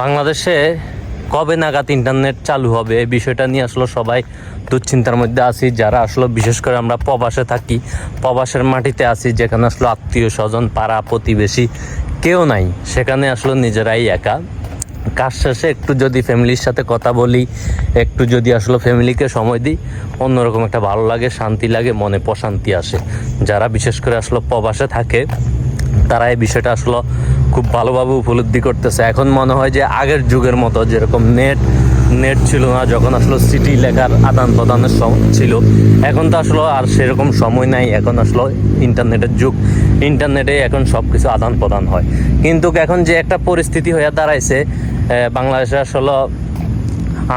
বাংলাদেশে কবে নাগাদ ইন্টারনেট চালু হবে এই বিষয়টা নিয়ে আসলে সবাই দুশ্চিন্তার মধ্যে আছি। যারা আসলে বিশেষ করে আমরা প্রবাসে থাকি, প্রবাসের মাটিতে আছি, যেখানে আসলে আত্মীয় স্বজন, পাড়া প্রতিবেশী কেউ নাই। সেখানে আসলে নিজেরাই একা। কাজ শেষে একটু যদি ফ্যামিলির সাথে কথা বলি, একটু যদি আসলে ফ্যামিলিকে সময় দিই, অন্যরকম একটা ভালো লাগে, শান্তি লাগে, মনে প্রশান্তি আসে। যারা বিশেষ করে আসলে প্রবাসে থাকে, তারা এই বিষয়টা আসলে খুব ভালোভাবে উপলব্ধি করতেছে। এখন মনে হয় যে আগের যুগের মতো যেরকম নেট নেট ছিল না, যখন আসলে সিটি লেখার আদান প্রদানের ছিল, এখন তো আসলে আর সেরকম সময় নাই, এখন আসলে ইন্টারনেটের যুগ। ইন্টারনেটে এখন সব কিছু আদান প্রদান হয়। কিন্তু এখন যে একটা পরিস্থিতি হয়ে দাঁড়াইছে বাংলাদেশে আসলে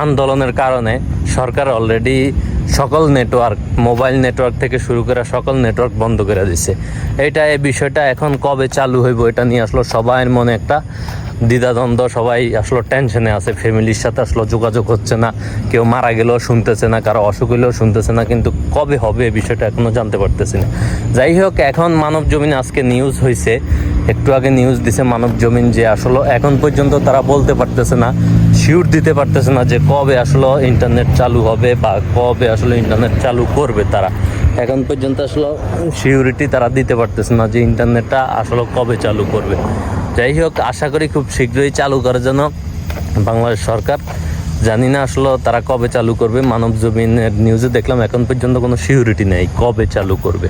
আন্দোলনের কারণে সরকার অলরেডি সকল নেটওয়ার্ক মোবাইল নেটওয়ার্ক থেকে শুরু করে সকল নেটওয়ার্ক বন্ধ করে দিছে। এটা এই বিষয়টা এখন কবে চালু হইব এটা নিয়ে আসলে সবার মনে একটা দ্বিধাদ্বন্দ্ব, সবাই আসলে টেনশনে আছে ফ্যামিলির সাথে আসলে, যোগাযোগ হচ্ছে না, কেউ মারা গেলেও শুনতেছে না, কারও অসুখ হলেও শুনতেছে না, কিন্তু কবে হবে এই বিষয়টা এখনও জানতে পারতেছি না। যাই হোক, এখন মানব জমিন আজকে নিউজ হয়েছে একটু আগে নিউজ দিছে মানব জমিন যে আসলে এখন পর্যন্ত তারা বলতে পারতেছে না শিওর দিতে পারতেছে না যে কবে আসলে ইন্টারনেট চালু হবে বা কবে আসলে ইন্টারনেট চালু করবে তারা। এখন পর্যন্ত আসলে সিউরিটি তারা দিতে পারতেছে না যে ইন্টারনেটটা আসলে কবে চালু করবে। যাই হোক, আশা করি খুব শীঘ্রই চালু করার জন্য বাংলাদেশ সরকার। জানি না আসলে তারা কবে চালু করবে, মানব জমিনের নিউজে দেখলাম এখন পর্যন্ত কোনো সিউরিটি নেই কবে চালু করবে।